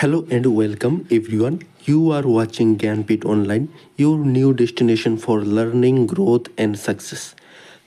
Hello and welcome everyone. You are watching Ganpit Online, your new destination for learning, growth and success.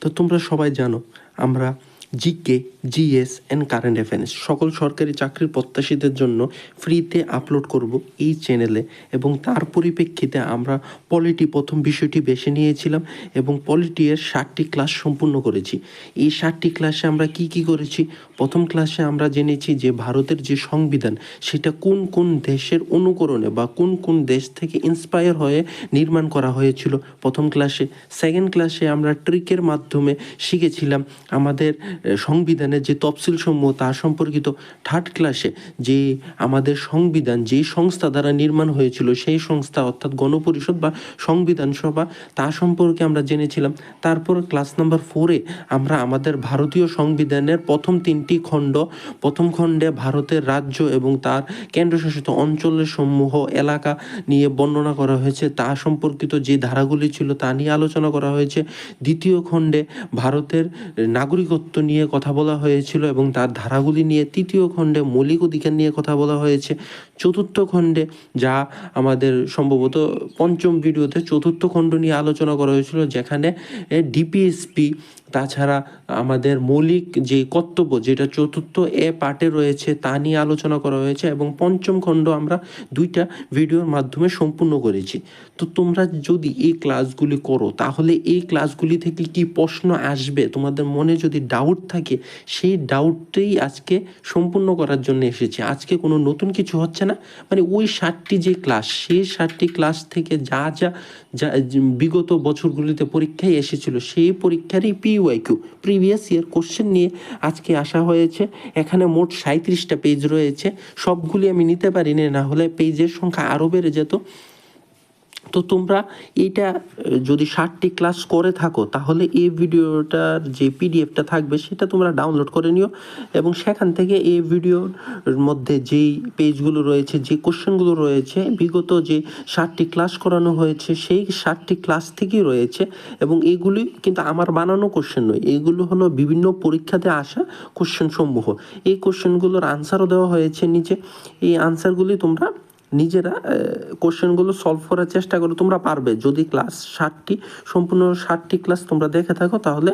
তো তোমরা সবাই জানো আমরা GK, GS and current affairs সকল সরকারি চাকরির প্রত্যাশীদের জন্য ফ্রিতে আপলোড করব এই চ্যানেলে এবং তার পরিপ্রেক্ষিতে আমরা পলিটি প্রথম বিষয়টি বেছে নিয়েছিলাম এবং পলিটি এর ষাটটি ক্লাস সম্পূর্ণ করেছি। এই ষাটটি ক্লাসে আমরা কি কি করেছি? প্রথম ক্লাসে আমরা জেনেছি যে ভারতের যে সংবিধান, সেটা কোন কোন দেশের অনুকরণে বা কোন কোন দেশ থেকে ইন্সপায়ার হয়ে নির্মাণ করা হয়েছিল প্রথম ক্লাসে সেকেন্ড ক্লাসে আমরা ট্রিকের মাধ্যমে শিখেছিলাম আমাদের সংবিধানের যে তফসিল সমূহ তা সম্পর্কিত থার্ড ক্লাসে যে আমাদের সংবিধান যেই সংস্থা দ্বারা নির্মাণ হয়েছিল, সেই সংস্থা অর্থাৎ গণপরিষদ বা সংবিধান সভা, তা সম্পর্কে আমরা জেনেছিলাম। তারপর ক্লাস নাম্বার ফোরে আমরা আমাদের ভারতীয় সংবিধানের প্রথম তিনটি খণ্ড, প্রথম খণ্ডে ভারতের রাজ্য এবং তার কেন্দ্রশাসিত অঞ্চলের সমূহ এলাকা নিয়ে বর্ণনা করা হয়েছে। তা সম্পর্কিত যে ধারাগুলি ছিল তা নিয়ে আলোচনা করা হয়েছে। দ্বিতীয় খণ্ডে ভারতের নাগরিকত্ব নিয়ে কথা বলা হয়েছিল এবং তার ধারাগুলি নিয়ে তৃতীয় খণ্ডে মৌলিক অধিকার নিয়ে কথা বলা হয়েছে। চতুর্থ খণ্ডে যা আমাদের সম্ভবত পঞ্চম ভিডিওতে চতুর্থ খণ্ড নিয়ে আলোচনা করা হয়েছিল, যেখানে ডিপিএসপি তাছাড়া আমাদের মৌলিক যে কর্তব্য, যেটা চতুর্থ এ পার্টে রয়েছে, তা নিয়ে আলোচনা করা হয়েছে এবং পঞ্চম খণ্ড আমরা দুইটা ভিডিওর মাধ্যমে সম্পূর্ণ করেছি। তো তোমরা যদি এই ক্লাসগুলি করো, তাহলে এই ক্লাসগুলি থেকে কি প্রশ্ন আসবে? তোমাদের মনে যদি ডাউট থাকে, সেই ডাউটটাই আজকে সম্পূর্ণ করার জন্য এসেছে। আজকে কোনো নতুন কিছু হচ্ছে না। মানে ওই ষাটটি যে ক্লাস, সেই ষাটটি ক্লাস থেকে যা যা যা, বিগত বছরগুলিতে পরীক্ষায় এসেছিল, সেই পরীক্ষারই পিওয়াইকিউ প্রিভিয়াস ইয়ার কোশ্চেন নিয়ে আজকে আসা হয়েছে। এখানে মোট সাঁত্রিশটা পেজ রয়েছে। সবগুলি আমি নিতে পারিনি, না হলে পেজের সংখ্যা আরও বেড়ে যেত। তো তোমরা এইটা যদি ষাটটি ক্লাস করে থাকো, তাহলে এই ভিডিওটার যে পিডিএফটা থাকবে, সেটা তোমরা ডাউনলোড করে নিও এবং সেখান থেকে এই ভিডিওর মধ্যে যেই পেজগুলো রয়েছে, যে কোশ্চেনগুলো রয়েছে, বিগত যে ষাটটি ক্লাস করানো হয়েছে, সেই ষাটটি ক্লাস থেকেই রয়েছে এবং এগুলি কিন্তু আমার বানানো কোশ্চেন নয়। এগুলো হলো বিভিন্ন পরীক্ষাতে আসা কোশ্চেন সমূহ। এই কোশ্চেনগুলোর আনসারও দেওয়া হয়েছে নিচে। এই আনসারগুলি তোমরা নিজেরা কোশ্চেনগুলো সলভ করার চেষ্টা করো, তোমরা পারবে। যদি ক্লাস ষাটটি, সম্পূর্ণ ষাটটি ক্লাস তোমরা দেখে থাকো, তাহলে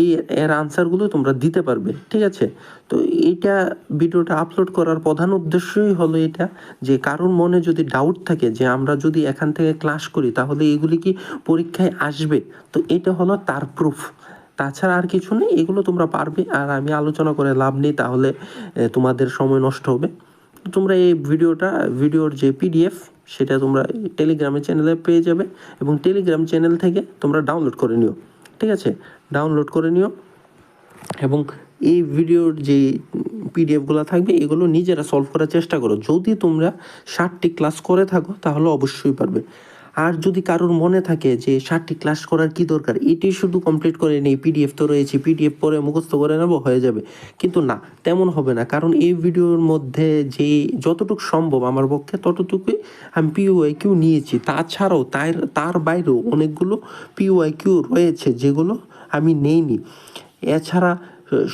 এই এর আনসারগুলো তোমরা দিতে পারবে, ঠিক আছে? তো এইটা ভিডিওটা আপলোড করার প্রধান উদ্দেশ্যই হলো এটা যে, কারোর মনে যদি ডাউট থাকে যে, আমরা যদি এখান থেকে ক্লাস করি, তাহলে এগুলি কি পরীক্ষায় আসবে? তো এটা হলো তার প্রুফ তাছাড়া আর কিছু নেই, এগুলো তোমরা পারবে, আর আমি আলোচনা করে লাভ নেই, তাহলে তোমাদের সময় নষ্ট হবে। তোমরা এই ভিডিওটা, ভিডিওর যে পিডিএফ সেটা তোমরা টেলিগ্রামের চ্যানেলে পেয়ে যাবে এবং টেলিগ্রাম চ্যানেল থেকে তোমরা ডাউনলোড করে নিও। ঠিক আছে? ডাউনলোড করে নিও এবং এই ভিডিওর যে পিডিএফগুলো থাকবে, এগুলো নিজেরা সলভ করার চেষ্টা করো। যদি তোমরা ষাটটি ক্লাস করে থাকো, তাহলে অবশ্যই পারবে। আর যদি কারোর মনে থাকে যে ষাটটি ক্লাস করার কি দরকার, এটি শুধু কমপ্লিট করে নেই পিডিএফ তো রয়েছে পিডিএফ পরে মুখস্থ করে নেব, হয়ে যাবে। কিন্তু না, তেমন হবে না, কারণ এই ভিডিওর মধ্যে যে যতটুকু সম্ভব আমার পক্ষে ততটুকুই আমি পিওআই কিউ নিয়েছি। তাছাড়াও তার তার বাইরেও অনেকগুলো পিওয়াই কিউ রয়েছে যেগুলো আমি নেইনি। এছাড়া,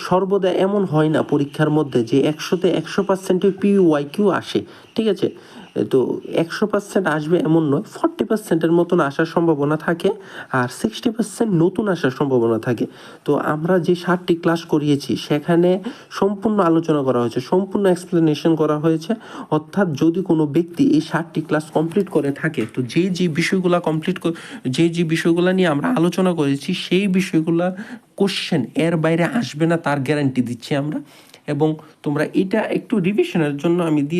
সর্বদা এমন হয় না পরীক্ষার মধ্যে যে একশোতে একশো পার্সেন্টের পিওয়াই কিউ আসে, ঠিক আছে? তো একশো পার্সেন্ট আসবে এমন নয় ফর্টি পার্সেন্টের মতন আসার সম্ভাবনা থাকে আর সিক্সটি পার্সেন্ট নতুন আসার সম্ভাবনা থাকে। তো আমরা যে ষাটটি ক্লাস করিয়েছি, সেখানে সম্পূর্ণ আলোচনা করা হয়েছে, সম্পূর্ণ এক্সপ্লেনেশন করা হয়েছে। অর্থাৎ যদি কোনো ব্যক্তি এই ষাটটি ক্লাস কমপ্লিট করে থাকে, তো যে যে বিষয়গুলো কমপ্লিট যে যে বিষয়গুলো নিয়ে আমরা আলোচনা করেছি, সেই বিষয়গুলো কোশ্চেন এর বাইরে আসবে না, তার গ্যারান্টি দিচ্ছি আমরা। এবং তোমরা এটা একটু রিভিশনের জন্য আমি দিয়ে